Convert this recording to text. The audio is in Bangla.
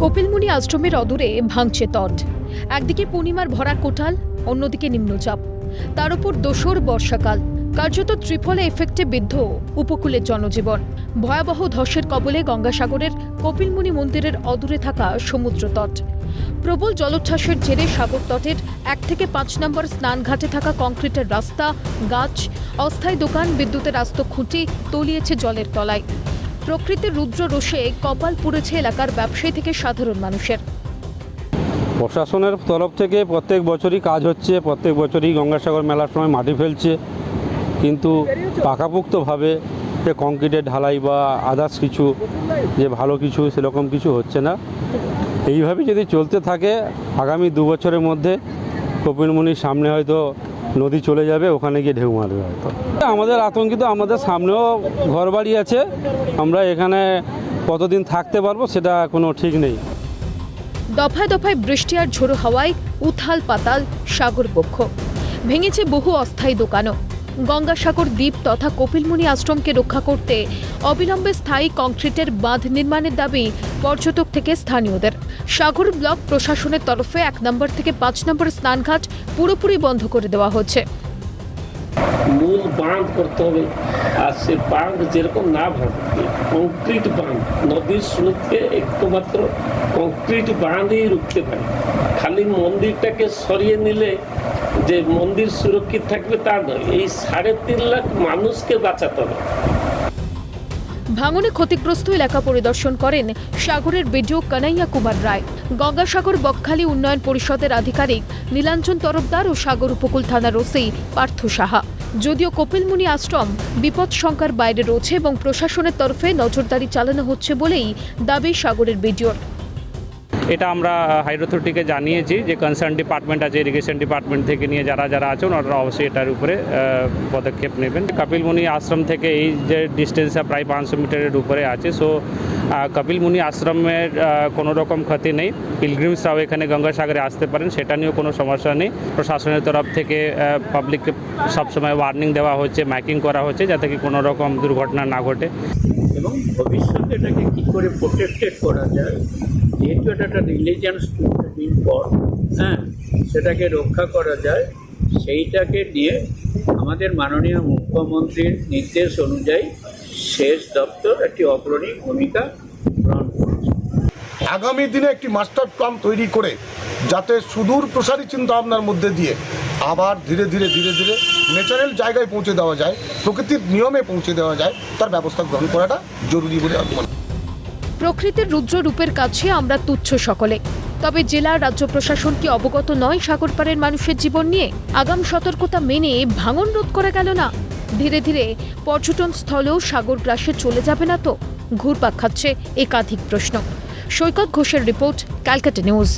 কপিলমুনি আশ্রমের অদূরে ভাঙছে তট। একদিকে পূর্ণিমার ভরা কোটাল অন্যদিকে নিম্নচাপ। তার উপর দোসর বর্ষাকাল। কার্যত ত্রিফলে এফেক্টে বিদ্ধ উপকূলের জনজীবন। ভয়াবহ ধসের কবলে গঙ্গাসাগরের কপিলমুনি মন্দিরের অদূরে থাকা সমুদ্র তট প্রবল জলোচ্ছ্বাসের জেরে সাগর তটের এক থেকে পাঁচ নম্বর স্নানঘাটে থাকা কংক্রিটের রাস্তা, গাছ, অস্থায়ী দোকান, বিদ্যুতের আস্ত খুঁটি তলিয়েছে জলের তলায়। প্রকৃতির রুদ্র রোষে কপাল পুড়েছে এলাকার ব্যবসায়ী থেকে সাধারণ মানুষের। প্রশাসনের তরফ থেকে প্রত্যেক বছরই কাজ হচ্ছে, প্রত্যেক বছরই গঙ্গাসাগর মেলার সময় মাটি ফেলছে। কিন্তু পাকাপোক্তভাবে যে কংক্রিটের ঢালাই বা আদার্স কিছু, যে ভালো কিছু, সেরকম কিছু হচ্ছে না। এইভাবে যদি চলতে থাকে, আগামী দু বছরের মধ্যে কপিলমুনির সামনে হয়তো নদী চলে যাবে, ওখানে গিয়ে ঢেউ মারবে হয়তো। আমাদের আতঙ্কিত, আমাদের সামনেও ঘরবাড়ি আছে, আমরা এখানে কতদিন থাকতে পারব সেটা কোনো ঠিক নেই। দফায় দফায় বৃষ্টি আর ঝোড়ো হাওয়ায় উথাল পাতাল সাগর বক্ষ ভেঙেছে বহু অস্থায়ী দোকানও। গঙ্গাসাগর দ্বীপ তথা কপিলমুনি আশ্রমকে রক্ষা করতে অবিলম্বে স্থায়ী কংক্রিটের বাঁধ নির্মাণের দাবি পর্যটক থেকে স্থানীয়দের। সাগর ব্লক প্রশাসনের তরফে এক নম্বর থেকে পাঁচ নম্বর স্নানঘাট পুরোপুরি বন্ধ করে দেওয়া হচ্ছে। মূল বাঁধ করতে হবে। আর সে বাঁধ যেরকম না ভাঙবে কংক্রিট বাঁধ, নদীর স্রোতকে একমাত্র কংক্রিট বাঁধই রুখতে পারে। খালি মন্দিরটাকে সরিয়ে নিলে যে মন্দির সুরক্ষিত থাকবে তা নয়, এই সাড়ে তিন লাখ মানুষকে বাঁচাতে হবে। ভাঙনে ক্ষতিগ্রস্ত এলাকা পরিদর্শন করেন সাগরের বিডিও কানাইয়া কুমার রায়। গঙ্গাসাগর বকখালি উন্নয়ন পরিষদের আধিকারিক নীলাঞ্জন তরফদার ও সাগর উপকূল থানার ওসি পার্থ সাহা। যদিও কপিলমুনি আশ্রম বিপদ শঙ্কার বাইরে রয়েছে এবং প্রশাসনের তরফে নজরদারি চালানো হচ্ছে বলেই দাবি সাগরের বিডিওর। এটা আমরা হাইড্রো অথরিটিকে জানিয়েছি যে কনসার্ন ডিপার্টমেন্ট আছে ইরিগেশন ডিপার্টমেন্ট থেকে নিয়ে যারা যারা আছেন, ওনারা অবশ্যই এটার উপরে পদক্ষেপ নেবেন। কপিলমুনি আশ্রম থেকে এই যে ডিস্টেন্সটা প্রায় পাঁচশো মিটারের উপরে আছে সো কপিলমুনি আশ্রমের কোনো রকম ক্ষতি নেই। পিলগ্রিমসরাও এখানে গঙ্গাসাগরে আসতে পারেন, সেটা নিয়েও কোনো সমস্যা নেই। প্রশাসনের তরফ থেকে পাবলিককে সবসময় ওয়ার্নিং দেওয়া হচ্ছে ম্যাকিং করা হচ্ছে, যাতে কি কোনো রকম দুর্ঘটনা না ঘটে। এবং ভবিষ্যতে এটাকে কী করে প্রোটেক্টেড করা যায়, যেহেতু এটা একটা রিলিজিয়ান পর হ্যাঁ সেটাকে রক্ষা করা যায়, সেইটাকে নিয়ে আমাদের মাননীয় মুখ্যমন্ত্রীর নির্দেশ অনুযায়ী সেচ দপ্তর একটি অগ্রণী ভূমিকা গ্রহণ করেছে। আগামী দিনে একটি মাস্টার প্ল্যান তৈরি করে যাতে সুদূর প্রসারী চিন্তা ভাবনার মধ্যে দিয়ে আবার ধীরে ধীরে ধীরে ধীরে ন্যাচারাল জায়গায় পৌঁছে দেওয়া যায়, প্রকৃতির নিয়মে পৌঁছে দেওয়া যায়, তার ব্যবস্থা গ্রহণ করাটা জরুরি বলে আমি মনে প্রকৃতির রুদ্র রূপের কাছে আমরা তুচ্ছ সকলে। তবে জেলা, রাজ্য প্রশাসন কি অবগত নয় সাগরপাড়ের মানুষের জীবন নিয়ে? আগাম সতর্কতা মেনে ভাঙন রোধ করা গেল না? ধীরে ধীরে পর্যটন স্থলেও সাগর গ্রাসে চলে যাবে না তো? ঘুরপাক খাচ্ছে একাধিক প্রশ্ন। সৈকত ঘোষের রিপোর্ট, ক্যালকাটা নিউজ।